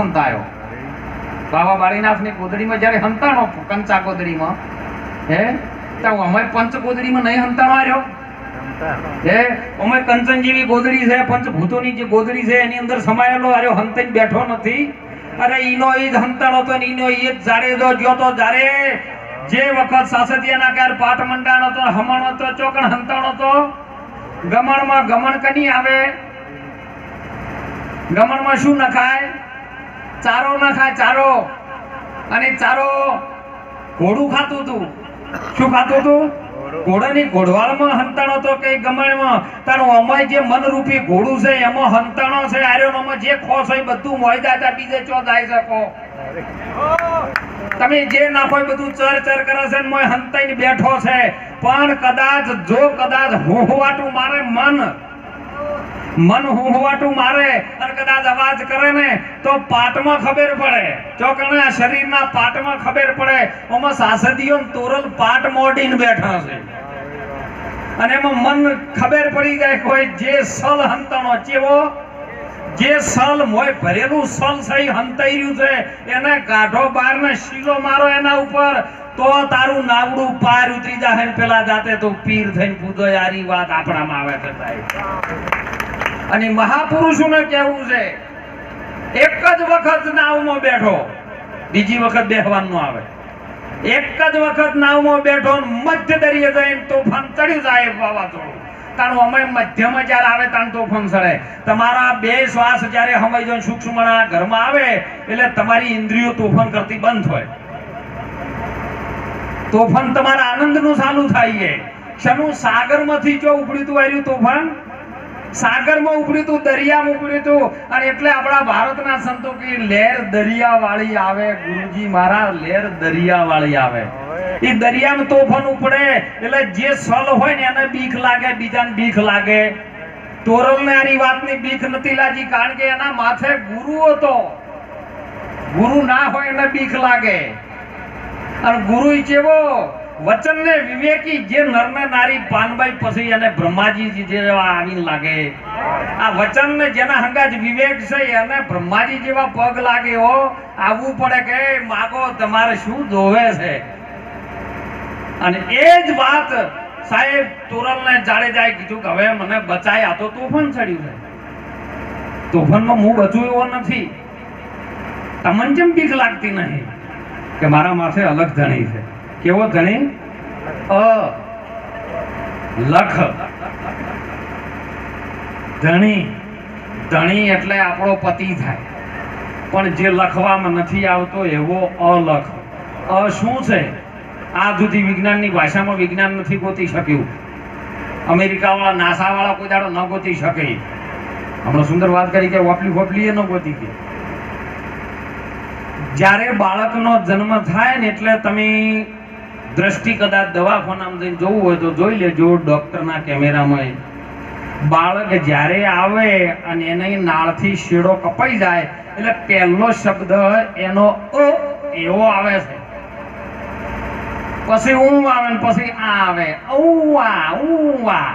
સંતાયો. બાબા બાળીનાથની ગોદડીમાં જ્યારે હંતાણો કંચા ગોદડીમાં હે? ત્યાં અમે પંચ ગોદડીમાં નહીં હંતાણો આવ્યો હે? અમે કંચન ગોદડી છે, પંચભૂતોની જે ગોદડી છે, એની અંદર સમાયેલો આર્યો હંતાઈ બેઠો નથી. અરે ઈનો ઈ જ હંતાણો તો ઈનો ઈ જ જારે જો જ્યો તો જારે જે વખત સાસતિયાના કાર પાઠ મંડાણો તો હમણો તો ચોકણ હંતાણો તો ગમણમાં ગમણ કની આવે? ગમણમાં શું નખાય? ચારો નખાય ચારો. અને ચારો ઘોડું ખાતું હતું. શું ખાતું હતું? ઘોડાની ઘોડવાળમાં હંતાણો તો કે ગમણમાં તારું અમાય જે મનરૂપી ઘોડું છે એમાં હંતાણો છે આર્યો આમાં જે ખોસ હોય બધું મોય દાદા બીજે ચો દાઈ શકો. તમે જે નાખો એ બધું ચર ચર કરે છે ને મોય હંતાઈને બેઠો છે. પણ કદાચ જો કદાચ હોહવાટું મારે મન મન હુંહવાટું મારે અને કદાચ અવાજ કરે ને તો પાટમાં ખબર પડે. ચોકણે આ શરીરના પાટમાં ખબર પડે. ઓમાં સાસદીઓ તોરલ પાટ મોડીને બેઠા છે. અને એમાં મન ખબર પડી જાય કોઈ જે સલ હંતાણો ચેવો? જે સલ મોય ભરેલું સલ સહી હંતાઈ રહ્યું છે, એને કાઢો બહાર ને શીલો મારો એના ઉપર, તો તારું નાવડું પાર ઉતરી જાય પેલા જાતે તો પીર થઈને પૂજો યારી વાત આપણામાં આવે છે સાહેબ. અને મહાપુરુષોને કહેવું છે, એક જ વખત નાવમાં બેઠો, બીજી વખત બેહવાનું આવે. એક જ વખત નાવમાં બેઠો મધ્ય દરિયે જઈને તોફાન ચડી જાય વાવાઝોડું. કારણ અમે મધ્યમાં જ્યારે આવે તાણ તોફાન ચડે. તમારા બે શ્વાસ જ્યારે હમાઈ જાય સૂક્ષ્મણા ઘરમાં આવે, એટલે તમારી ઇન્દ્રિયો તોફાન કરતી બંધ હોય. તોફાન તમારા આનંદનું ચાલુ થાય છે. શનું સાગરમાંથી જો ઉપડીતું આવ્યું તોફાન? સાગરમાં ઉપડ્યું દરિયા દરિયામાં અને એટલે આપણા ભારતના સંતો કે લહેર દરિયા વાળી આવે, ગુરુજી મારા લહેર દરિયાવાળી આવે. એ દરિયામાં તોફાન ઉપડે, એટલે જે સલ હોય ને એને બીક લાગે, બીજાને બીક લાગે. તોરલને આની વાતની બીક નથી લાગી, કારણ કે એના માથે ગુરુ હતો. ગુરુ ના હોય એને બીક લાગે. અને ગુરુ કેવો? વચન ને વિવેકી જે નર ને નારી પાનબાઈ પછી અને બ્રહ્માજી જેવા આવીને લાગે. આ વચન ને જેના હંગાજ વિવેક છે, એને બ્રહ્માજી જેવા પગ લાગે હો, આવવું પડે કે માગો, તમારે શું જોવે છે? અને એ જ વાત સાહેબ તોરલ ને જાડેજાએ કીધું કે હવે મને બચાય, આ તો તોફાન ચડ્યું છે. તોફાનમાં હું બચું એવો નથી. તમને કેમ બીક લાગતી નહીં? કે મારા માથે અલગ ધણી છે. કેવો ધણી? અ. લખ. ધણી. ધણી એટલે આપણો પતિ થાય. પણ જે લખવામાં નથી આવતો એવો અલખ. અ શું છે? આ સુધી વિજ્ઞાનની ભાષામાં વિજ્ઞાન નથી ગોતી શક્યું. અમેરિકાવાળા નાસાવાળા કોઈ દાડો ન ગોતી શકે. હમણાં સુંદર વાત કરી કે વોપલી વોપલી એ ન ગોતી કે. જ્યારે બાળકનો જન્મ થાય ને એટલે તમે દ્રષ્ટિ કદાચ દવાખાનામાં જોવું હોય તો જોઈ લેજો, ડોક્ટરના કેમેરામાં બાળક જ્યારે આવે અને એને નાળથી શીડો કપાઈ જાય, એટલે પહેલો શબ્દ એનો અ એવો આવે છે. પછી ઊં આવે ને પછી આ આવે. ઊવા ઊવા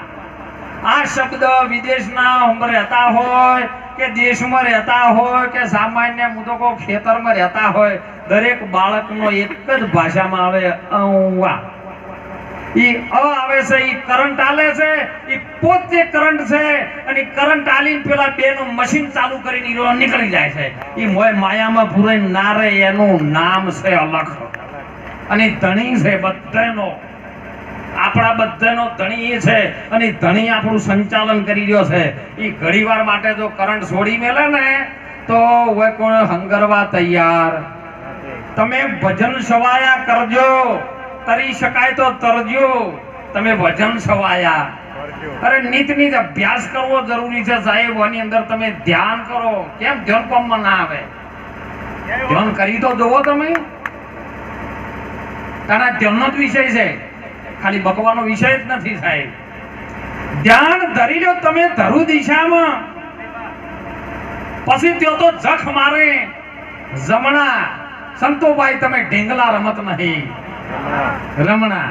આ. શબ્દ વિદેશના રહેતા હોય કે દેશમાં રહેતા હોય કે સામાન્ય મુદકો ખેતરમાં રહેતા હોય, દરેક બાળકનો એક જ ભાષામાં આવે ઔવા ઈ અ આવે છે, ઈ કરંટ આલે છે, ઈ પોતે કરંટ છે, અને કરંટ આલીને પેલા બેનું મશીન ચાલુ કરીને નીકળી જાય છે. ઈ મોય માયામાં પૂરે ના રહે, એનું નામ છે અલખ. અને ધણી છે બધાનો. આપણા બધાનો ધણી એ છે અને ધણી આપણું સંચાલન કરી રહ્યો છે. એ ઘડીવાર માટે જો કરંટ છોડી મેલે ને, તો હવે કોણ હંગરવા તૈયાર? તમે ભજન સવાયા કરજો. તરી શકાય તો તરજો. તમે ભજન સવાયા. અરે નિત નિત અભ્યાસ કરવો જરૂરી છે સાહેબ. આની અંદર તમે ધ્યાન કરો. કેમ? ધ્યાન કોમમાં ના આવે. ધ્યાન કરી તો જોવો તમે. તારા ધ્યાનનો જ વિષય છે. ખાલી બકવાનો વિષય જ નથી સાહેબ. ધ્યાન ધરી લો તમે ધરુ દિશામાં. પછી ત્યો તો જખ મારે. જમણા સંતોભાઈ, તમે ઢીંગલા રમત નહીં. રમણા.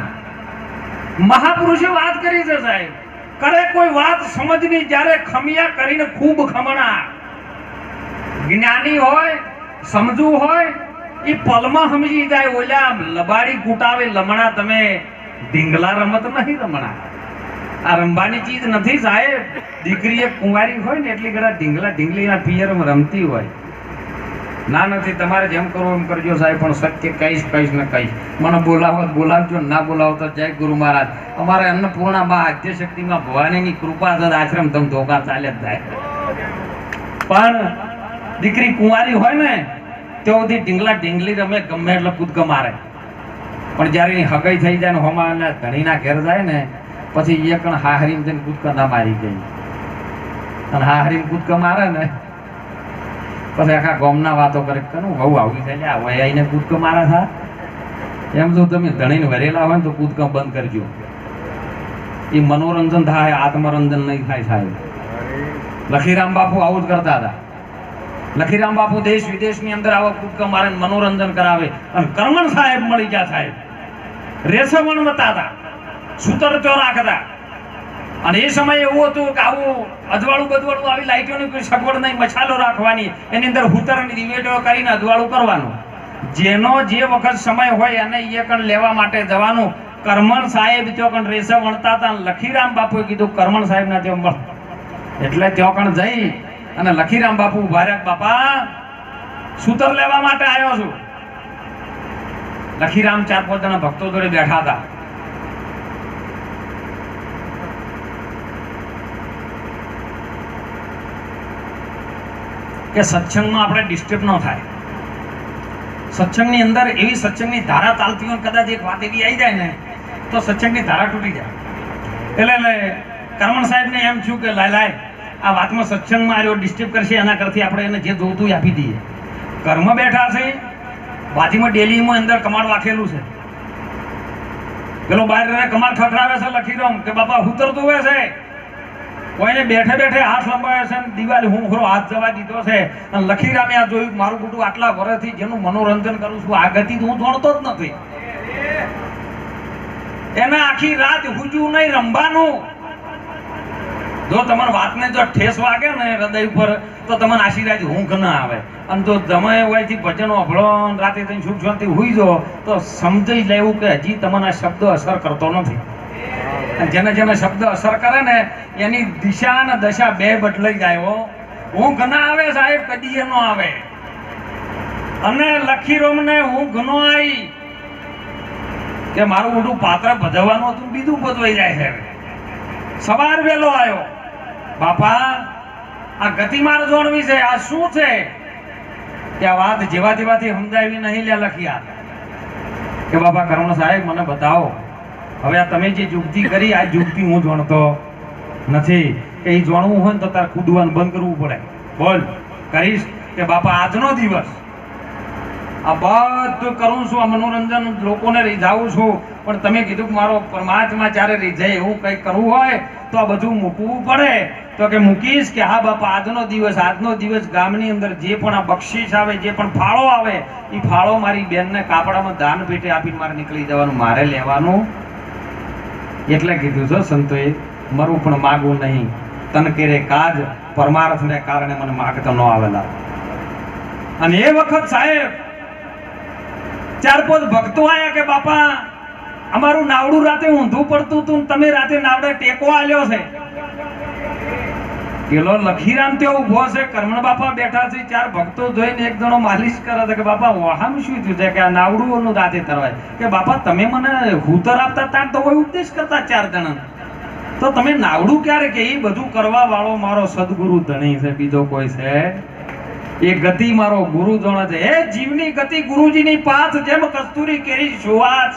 મહાપુરુષે વાત કરી છે સાહેબ. કરે કોઈ વાત સમજની જ્યારે ખમિયા કરીને ખૂબ ખમણા. જ્ઞાની હોય સમજવું હોય એ પલમાં સમજી જાય ઓલા લબાડી કૂટાવે, લમણા તમે. ઢીંગલા રમત નહીં રમણા. આ રમવાની ચીજ નથી સાહેબ. દીકરી એક કુંવારી હોય ને એટલી ઘણા ઢીંગલા ઢીંગલીના પિયરમાં રમતી હોય. ના નથી, તમારે જેમ કરવું એમ કરજો સાહેબ, પણ સત્ય કહીશ કહીશ ને કહીશ. મને બોલાવો બોલાવજો, ના બોલાવો તો જય ગુરુ મહારાજ. અમારે અન્નપૂર્ણા માં આદ્ય શક્તિમાં ભવાનીની કૃપા છે આશ્રમ તમ ધોકા ચાલે જ જાય પણ દીકરી કુંવારી હોય ને સુધી ઢીંગલા ઢીંગલી રમે, ગમે એટલે કૂદકો મારે. પણ જ્યારે એની હગાઈ થઈ જાય ને હોમા અને ધણીના ઘેર જાય ને, પછી એ કણ હાહરીમ જઈને કૂદકા ના મારી ગઈ અને હાહરીમ કૂદકા મારે ને, પછી આખા ગોમના વાતો કરે કરું બહુ આવી છે હવે આઈને કૂદકો મારા થા એમ જો તમે ધણીને વરેલા હોય ને તો કૂદકા બંધ કરજો. એ મનોરંજન થાય, આત્મરંજન નહીં થાય સાહેબ. લખીરામ બાપુ આવું જ કરતા હતા. લખીરામ બાપુ દેશ વિદેશની અંદર આવા કૂદકા મારે મનોરંજન કરાવે. અને કરમણ સાહેબ મળી ગયા સાહેબ. મતા હતા સૂતર ચોર રાખતા. અને એ સમયે એવું હતું કે આવું અજવાળું બદવાળું આવી લાઈટોની કોઈ સગવડ નહીં મસાલો રાખવાની, એની અંદર હુતર અને દિવેટો કરીને અજવાળું કરવાનું. જેનો જે વખત સમય હોય એને એ કણ લેવા માટે જવાનું. કરમણ સાહેબ ત્યાં કણ રેસા વણતા હતા લખીરામ બાપુએ કીધું, કરમણ સાહેબ ના ત્યાં મળ. એટલે ત્યાં કણ જઈ અને લખીરામ બાપુ ઊભા રહ્યા બાપા, સૂતર લેવા માટે આવ્યો છું. લખીરામ ચાર પોતાના ભક્તો જોડે બેઠા હતા. કે સત્સંગમાં આપણે ડિસ્ટર્બ ન થાય. સત્સંગની અંદર એવી સત્સંગની ધારા ચાલતી હોય, કદાચ એક વાત એવી આવી જાય ને, તો સત્સંગની ધારા તૂટી જાય. એટલે કરમણ સાહેબને એમ થયું કે લાય લાય, આ વાતમાં સત્સંગમાં આવ્યો ડિસ્ટર્બ કરશે, એના કરતી આપણે એને જે જોતું આપી દઈએ. કર્મ બેઠા છે બાજુમાં ડેલીમાં અંદર કમાડ વાખેલું છે. પેલો બહાર રહે કમાડ ખખડાવે છે લખી દઉં કે બાપા ઉતરતું હોય છે? કોઈને બેઠે બેઠે હાથ લંબાવે છે દિવાળી હું ખરો હાથ જવા દીધો છે. અને લખીરામે આ જોયું મારું કુટુંબ આટલા વર્ષથી જેનું મનોરંજન કરું છું, આ ગતિ હું જાણતો જ નથી. એને આખી રાત હુજવું નહીં, રમવાનું. જો તમારી વાતને જો ઠેસ વાગે ને હૃદય ઉપર, તો તમને આશીર્વાદ ઊંઘ ના આવે. અને જો તમે હોયથી ભજનો અભળો ને રાતે થઈને સુખ શાંતિ હોઈ જો, તો સમજી લેવું કે હજી તમને આ શબ્દ અસર કરતો નથી. જેને જેને શબ્દ અસર કરે ને, એની દિશા અને દશા બે બદલાઈ જાય હો. ઊંઘ ના આવે સાહેબ, કદી એનો નો આવે. અને લખી રોમને ઊંઘ નો આવી. કે મારું મોટું પાત્ર ભજવવાનું હતું, બીજું ભજવાઈ જાય છે. સવાર વેલો આવ્યો. બાપા, આ ગતિમાર જોણવી છે, આ શું છે? કે આ વાત જેવા તેવાથી સમજાવી નહીં લે લખ્યા. કે બાપા, કરુણ સાહેબ, મને બતાવો. હવે આ તમે જે યુક્તિ કરી, આ જુગતી હું જોણતો નથી. કે એ જોણવું હોય ને તો તારે કૂદવાનું બંધ કરવું પડે. બોલ, કરીશ કે બાપા, આજનો દિવસ આ બધું કરું છું આ મનોરંજન, લોકોને રીઝાવું છું. પણ તમે કીધું કે મારો પરમાત્મા જ્યારે રીઝાય એવું કંઈક કરવું હોય, તો આ બધું મૂકવું પડે. તો કે મૂકીશ કે હા બાપા, આજનો દિવસ આજનો દિવસ ગામની અંદર જે પણ આ બક્ષિસ આવે, જે પણ ફાળો આવે એ ફાળો મારી બેનને કાપડામાં દાન પેટે આપીને મારે નીકળી જવાનું, મારે લેવાનું. એટલે કીધું છે, સંતોએ, મરું પણ માગવું નહીં. તન કેરે કાજ પરમાર્થને કારણે મને માગતો ન આવેલા. અને એ વખત સાહેબ ચાર પાંચ ભક્તો આયા કે બાપા, અમારું નાવડું રાતે ઊંધું પડતું હતું તમે રાતે નાવડે ટેકો આલ્યો છે. પેલો લખીરામ ત્યાં ઊભો છે, કરમણ બાપા બેઠા છે, ચાર ભક્તો જોઈને એક જણો માલિશ કરે છે કે બાપા વહામ શું થયું છે કે આ નાવડું રાતે તરવાય? કે બાપા, તમે મને હુતર આપતા તાર તો કોઈ ઉપદેશ કરતા ચાર જણા તો તમે નાવડું ક્યારે કે? એ બધું કરવા વાળો મારો સદગુરુ ધણી છે, બીજો કોઈ છે એ ગતિ મારો ગુરુ જણ છે. એ જીવની ગતિ ગુરુજીની પાથ જેમ કસ્તુરી કેરી સુવાસ.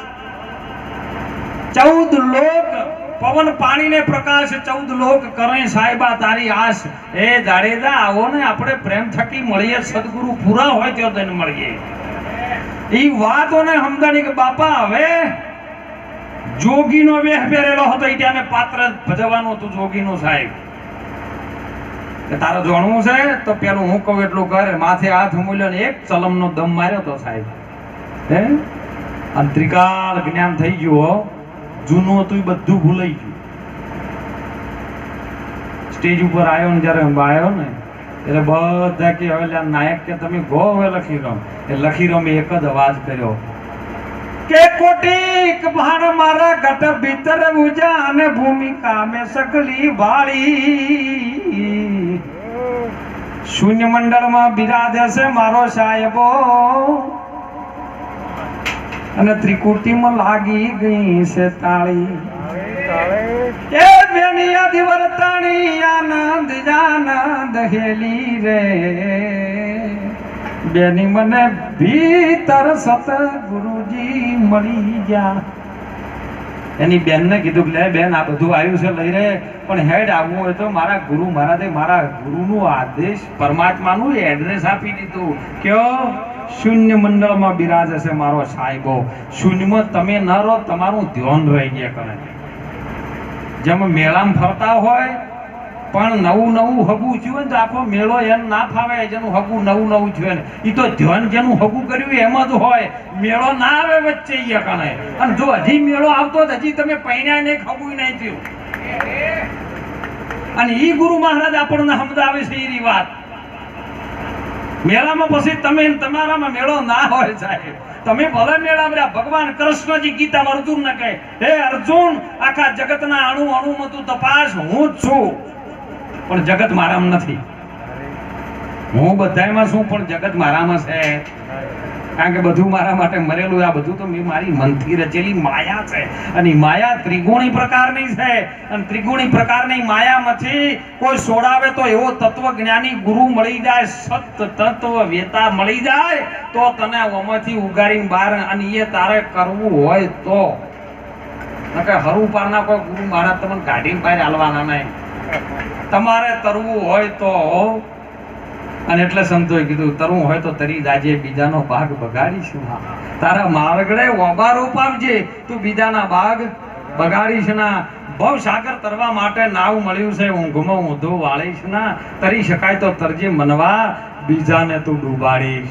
ચૌદ લોક પવન પાણીને પ્રકાશ, ચૌદ લોક કરે સાહેબા તારી આશ એ જાડેજા આવો ને આપણે પ્રેમ થકી મળીએ, સદગુરુ પૂરા હોય ત્યાં તેને મળીએ. એ વાતોને સમજાણી કે, બાપા, હવે જોગીનો વેહ પહેરેલો હતો એ ત્યાં પાત્ર ભજવાનું હતું, જોગીનું સાહેબ. તારે જોણવું છે? તો પેલું હું કહું એટલું કરે, માથે હાથ મૂલ્યો ને એક ચલમનો દમ માર્યો તો સાહેબ. હે? અને ત્રિકાળ જ્ઞાન થઈ ગયું જૂનું હતું એ બધું ભૂલાઈ ગયું. સ્ટેજ ઉપર આવ્યો ને જ્યારે આવ્યો ને એટલે બધા કે હવે નાયક કે તમે ગો હવે લખી રમ એ લખી લખીરામ એક જ અવાજ કર્યો. કે કોટીક ભાર મારા ગટ ભીતર ઉજા અને ભૂમિકા મેં સકલી વાળી. શૂન્ય મંડળમાં બિરાજે છે મારો સાહેબો. અને ત્રિકુટીમાં લાગી ગઈ છે તાળી. એ બેનિયા દિવરતાણી આનંદ, જાનંદ હેલી રે. બેની મને ભીતર સત ગુરુજી મળી ગયા. એની બેનને કીધું કે બેન, આ બધું આવ્યું છે લઈ રહે, પણ હેડ આવવું હોય તો મારા ગુરુ મહારાજે મારા ગુરુનું આદેશ પરમાત્માનું એડ્રેસ આપી દીધું. કયો? શૂન્ય મંડળમાં બિરાજે છે મારો સાહેબો. શૂન્યમાં તમે ન રહો, તમારું ધ્યાન રહી ગયા કરે. જેમ મેળામાં ફરતા હોય પણ નવું નવું હગું થયું ને તો આખો મેળો એમ ના ફાવે જેનું હગું નવું નવું થયું ને. એ તો ધ્યાન જેનું હગું કર્યું એમાં જ હોય. મેળો ના આવે વચ્ચે એ કણે અને જો હજી મેળો આવતો તો હજી તમે પૈણ્યા ને હગું નહીં થયું. અને ઈ ગુરુ મહારાજ આપણને સમજાવે છે એ વાત. મેળામાં પછી તમે તમારામાં મેળો ના હોય સાહેબ. તમે ભલે મેળામાં રહ્યા ભગવાન કૃષ્ણજી ગીતામાં અર્જુનને કહે, હે અર્જુન, આખા જગતના અણુ અણુમાં તું તપાસ, હું જ છું. પણ જગત મારામાં નથી. હું બધામાં છું, પણ જગત મારામાં છે. કારણ કે બધું મારા માટે મરેલું આ બધું તો મેં મારી મનથી રચેલી માયા છે. અને માયા ત્રિગુણી પ્રકારની છે. અને ત્રિગુણી પ્રકારની માયામાંથી કોઈ સોડાવે તો એવો તત્વજ્ઞાની ગુરુ મળી જાય, સત તત્વ વેતા મળી જાય, તો તને ઓમાંથી ઉગારીને બહાર અને એ તારે કરવું હોય તો. નકર હરું પારના કોઈ ગુરુ મહારાજ તમને કાઢીને બહાર હાલવાના નહીં. તમારે તરવું હોય તો અને એટલે સંતોએ કીધું, તરવું હોય તો તરી દાજે બીજાનો ભાગ બગાડીશું. ના તારા માર્ગડે ઓબા રૂપ આપજે તું બીજાના ભાગ બગાડીશ ના. ભવ સાગર તરવા માટે નાવ મળ્યું છે, ઊંઘમાં ઊંધો વાળીશ ના. તરી શકાય તો તરજે મનવા, બીજાને તું ડૂબાડીશ.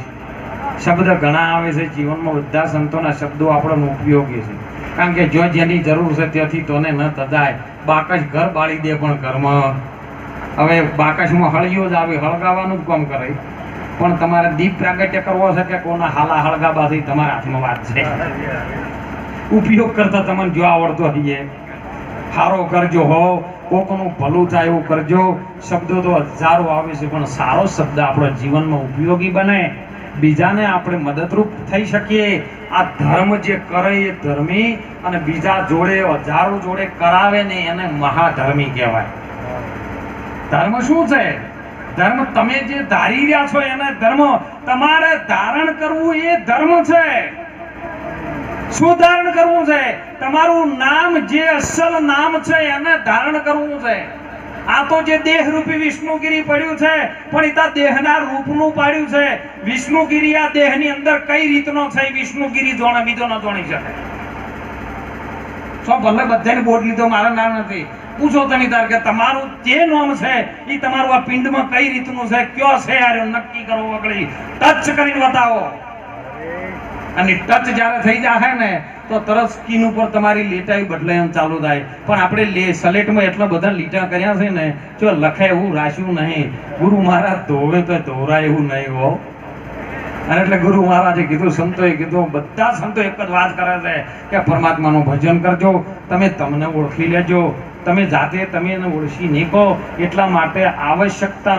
શબ્દ ઘણા આવે છે, જીવનમાં બધા સંતોના શબ્દો આપણને ઉપયોગી છે. કારણ કે જો જેની જરૂર છે ત્યાંથી તોને ન તદાય બાકસ ઘર બાળી દે પણ ઘરમાં હવે બાકસમાં હળિયો જ આવે, હળગાવાનું જ કામ કરે. પણ તમારે દીપ પ્રાગટ્ય કરવો છે કે કોના હાલા હળગાવાથી તમારા હાથમાં વાત છે? ઉપયોગ કરતા તમને જો આવડતો હઈએ. સારો કરજો હો. કોકનું ભલું થાય એવું કરજો. શબ્દો તો હજારો આવે છે, પણ સારો શબ્દ આપણા જીવનમાં ઉપયોગી બને. બીજાને આપણે મદદરૂપ થઈ શકીએ. આ ધર્મ જે કરે એ ધર્મી અને બીજા જોડે, હજારો જોડે કરાવે ને એને મહાધર્મી કહેવાય. ધર્મ શું છે? ધર્મ તમે જે ધારી રહ્યા છો એને ધર્મ, તમારે ધારણ કરવું એ ધર્મ છે. શું ધારણ કરવું છે? તમારું નામ જે અસલ નામ છે એને ધારણ કરવું છે. આ તો જે દેહ રૂપી વિષ્ણુગીરી પડ્યું છે, પણ ઇતા દેહના રૂપનું પાડ્યું છે. વિષ્ણુગીરી આ દેહની અંદર કઈ રીતનો છે વિષ્ણુગીરી જોણે, બીજો ન જોણી શકે. સો ભલે બધાને બોટ લીધો, મારા નામ નથી. પૂછો તમે તાર કે તમારું જે નામ છે એ તમારું આ પિંડમાં કઈ રીતનું છે, કયો છે યાર નક્કી કરો વગળી ટચ કરીને બતાવો. અને ટચ જ્યારે થઈ જાય ને, તો તરત સ્કીન ઉપર તમારી લેટાઈ બદલાય ચાલુ થાય. પણ આપણે લે, સલેટમાં એટલા બધા લીટા કર્યા છે ને, જો લખે એવું રાશ્યું નહીં. ગુરુ મહારાજ ધોવે તો ધોરાય એવું નહીં હો. અને એટલે ગુરુ મહારાજે કીધું, સંતોએ કીધું, બધા સંતો એક જ વાત કરે છે કે પરમાત્માનું ભજન કરજો, તમે તમને ઓળખી લેજો. તમે જાતે તમે એને ઓળખી નીકો એટલા માટે આવશ્યકતા